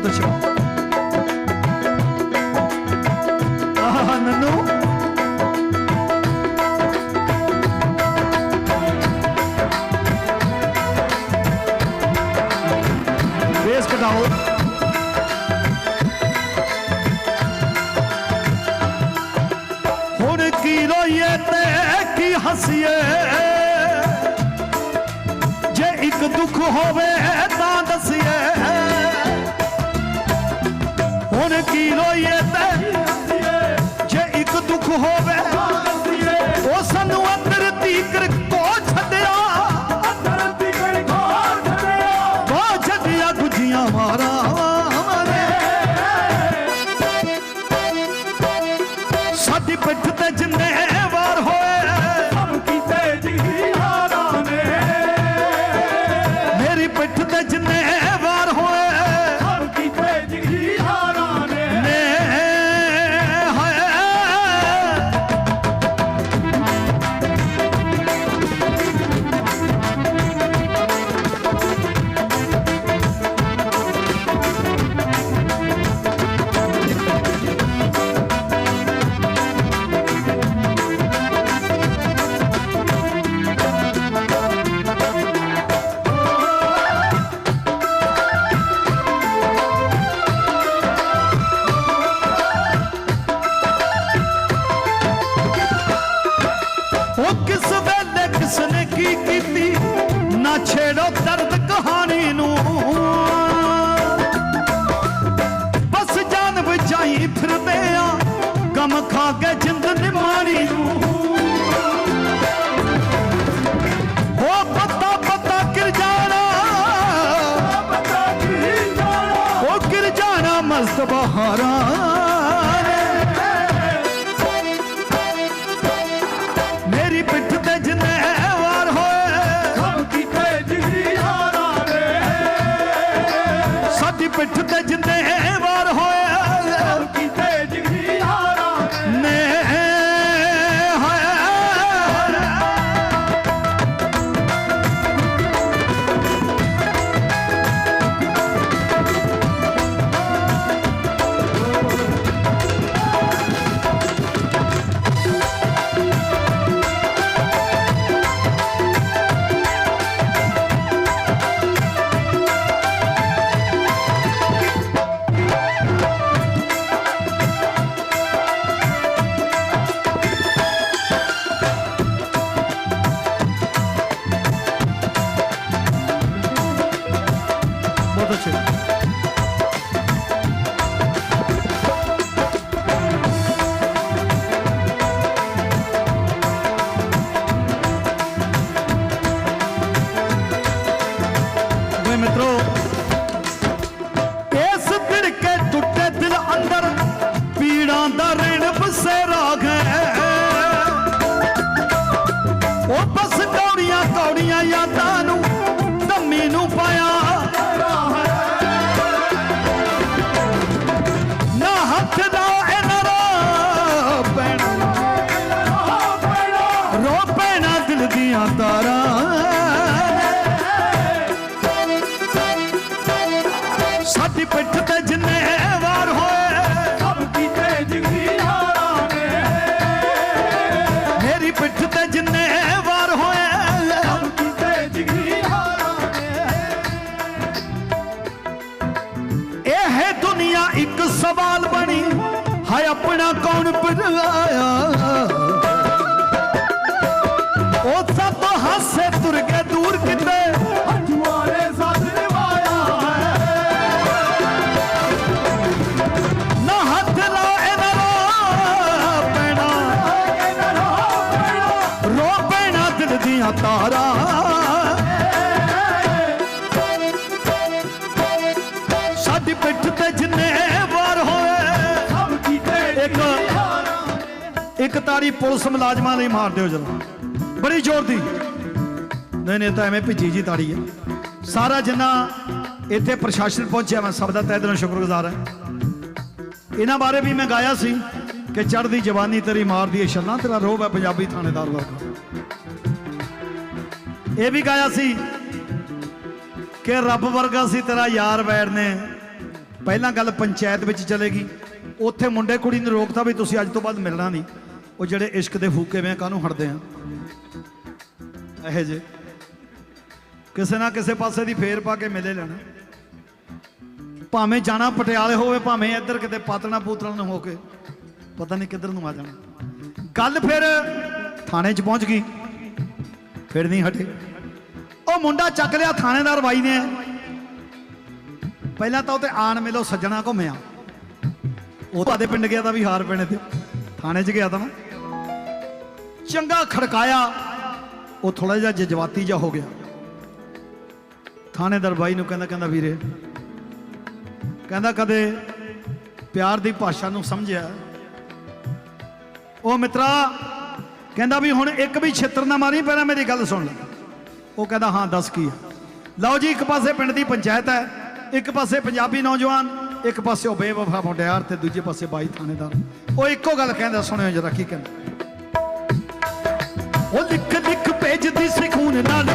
ਬਹੁਤ ਅੱਛਾ ਆਹ ਨੰਨੂ ਬੇਸ ਕਟਾਓ ਹੁਣ ਕੀ ਰੋਈਏ ਤੇ ਕੀ ਹੱਸੀਏ ਜੇ ਇੱਕ ਦੁੱਖ ਹੋਵੇ ਤਾਂ ਦਸੀਏ ਹੁਣ ਕੀ ਰੋਈਏ ਤੇ? ਜੇ ਇੱਕ ਦੁੱਖ ਹੋਵੇ, ਉਹ ਸਾਨੂੰ ਅੰਦਰ ਤੀਕਰ ਕੋ ਛੱਡਿਆ। ਕੋ ਛੱਡਿਆ ਗੁਜੀਆਂ ਮਾਰਾ ਮਾਰੇ। ਸਾਡੀ ਪਿੱਠ ਗਮ ਖਾ ਕੇ ਜਿੰਦ ਨਿਮਾਣੀ ਨੂੰ। ਉਹ ਪੱਤਾ ਪੱਤਾ ਕਿਰ ਜਾਣਾ। ਉਹ ਕਿਰ ਜਾਣਾ ਮਸਤ ਬਹਾਰਾਂ ਨੇ। ਮੇਰੀ ਪਿੱਠ ਤੇ ਜਿੰਨੇ ਵਾਰ ਹੋਏ। ਸਾਡੀ ਪਿੱਠ ਤੇ ਜਿੰਨੇ ਦਿਲ ਦੀਆਂ ਸਾਡੀ ਪਿੱਠ ਤੇ ਜਿੰਨੇ ਵਾਰ ਹੋਏ, ਇੱਕ ਇੱਕ ਤਾੜੀ ਪੁਲਿਸ ਮੁਲਾਜ਼ਮਾਂ ਲਈ ਮਾਰ ਦਿਓ ਜਰਾ। ਬੜੀ ਜ਼ੋਰ ਦੀ। ਨਹੀਂ ਨਹੀਂ ਤਾਂ ਐਵੇਂ ਭਿੱਜੀ ਜੀ ਤਾੜੀ ਹੈ। ਸਾਰਾ ਜਿੰਨਾ ਇੱਥੇ ਪ੍ਰਸ਼ਾਸਨ ਪਹੁੰਚਿਆ, ਮੈਂ ਸਭ ਦਾ ਤਹਿ ਦਿਲੋਂ ਸ਼ੁਕਰਗੁਜ਼ਾਰ ਹਾਂ। ਇਹਨਾਂ ਬਾਰੇ ਵੀ ਮੈਂ ਗਾਇਆ ਸੀ ਕਿ ਚੜ੍ਹਦੀ ਜਵਾਨੀ ਤੇਰੀ ਮਾਰਦੀ ਏ ਛੱਲਾਂ ਤੇਰਾ ਰੋਹ ਹੈ ਪੰਜਾਬੀ ਥਾਣੇਦਾਰ ਵਰਗਾ। ਇਹ ਵੀ ਗਾਇਆ ਸੀ ਕਿ ਰੱਬ ਵਰਗਾ ਸੀ, ਤੇਰਾ ਯਾਰ ਬੈਰ ਨੇ ਪਹਿਲਾਂ ਗੱਲ ਪੰਚਾਇਤ ਵਿੱਚ ਚਲੇਗੀ। ਉੱਥੇ ਮੁੰਡੇ ਕੁੜੀ ਨੂੰ ਰੋਕਤਾ ਵੀ ਤੁਸੀਂ ਅੱਜ ਤੋਂ ਬਾਅਦ ਮਿਲਣਾ ਨਹੀਂ। ਉਹ ਜਿਹੜੇ ਇਸ਼ਕ ਦੇ ਫੂਕੇ ਵੇ ਕਾਹਨੂੰ ਹਟਦੇ ਆ? ਇਹੋ ਜੇ ਕਿਸੇ ਨਾ ਕਿਸੇ ਪਾਸੇ ਦੀ ਫੇਰ ਪਾ ਕੇ ਮਿਲੇ ਲੈਣਾ। ਭਾਵੇਂ ਜਾਣਾ ਪਟਿਆਲੇ ਹੋਵੇ, ਭਾਵੇਂ ਇੱਧਰ ਕਿਤੇ ਪਾਤਣਾ ਪੂਤਣਾ ਨੂੰ ਹੋ ਕੇ ਪਤਾ ਨਹੀਂ ਕਿੱਧਰ ਨੂੰ ਆ ਜਾਣਾ। ਗੱਲ ਫਿਰ ਥਾਣੇ 'ਚ ਪਹੁੰਚ ਗਈ। ਫਿਰ ਨਹੀਂ ਹਟੇ। ਉਹ ਮੁੰਡਾ ਚੱਕ ਲਿਆ ਥਾਣੇਦਾਰ ਬਾਈ ਨੇ। ਪਹਿਲਾਂ ਤਾਂ ਉਹ ਤੇ ਆਣ ਮਿਲੋ ਸੱਜਣਾ ਘੁੰਮਿਆ। ਉਹ ਤਾਂ ਪਿੰਡ ਗਿਆ ਤਾਂ ਵੀ ਹਾਰ ਪੈਣੇ ਤੇ। ਥਾਣੇ 'ਚ ਗਿਆ ਤਾਂ ਨਾ ਚੰਗਾ ਖੜਕਾਇਆ। ਉਹ ਥੋੜਾ ਜਿਹਾ ਜਜ਼ਬਾਤੀ ਜਿਹਾ ਹੋ ਗਿਆ। ਥਾਣੇਦਾਰ ਬਾਈ ਨੂੰ ਕਹਿੰਦਾ ਕਹਿੰਦਾ ਵੀਰੇ, ਕਹਿੰਦਾ ਕਦੇ ਪਿਆਰ ਦੀ ਭਾਸ਼ਾ ਨੂੰ ਸਮਝਿਆ। ਉਹ ਮਿੱਤਰਾ, ਕਹਿੰਦਾ ਵੀ ਹੁਣ ਇੱਕ ਵੀ ਛਿੱਤਰ ਨਾ ਮਾਰੀ, ਪਹਿਲਾਂ ਮੇਰੀ ਗੱਲ ਸੁਣ ਲੈ। ਉਹ ਕਹਿੰਦਾ, ਹਾਂ, ਦੱਸ ਕੀ ਹੈ ਲਓ ਜੀ, ਇੱਕ ਪਾਸੇ ਪਿੰਡ ਦੀ ਪੰਚਾਇਤ ਹੈ, ਇੱਕ ਪਾਸੇ ਪੰਜਾਬੀ ਨੌਜਵਾਨ, ਇੱਕ ਪਾਸੇ ਉਹ ਬੇਵਫਾ ਮੁੰਡਿਆਰ ਤੇ ਦੂਜੇ ਪਾਸੇ ਬਾਈ ਥਾਣੇਦਾਰ। ਉਹ ਇੱਕੋ ਗੱਲ ਕਹਿੰਦਾ, ਸੁਣਿਓ ਜਰਾ, ਕੀ ਕਹਿੰਦਾ? ਉਹ ਲਿਖ ਲਿਖ ਭੇਜਦੀ ਸੀ, ਖੂਨ ਨਾਲ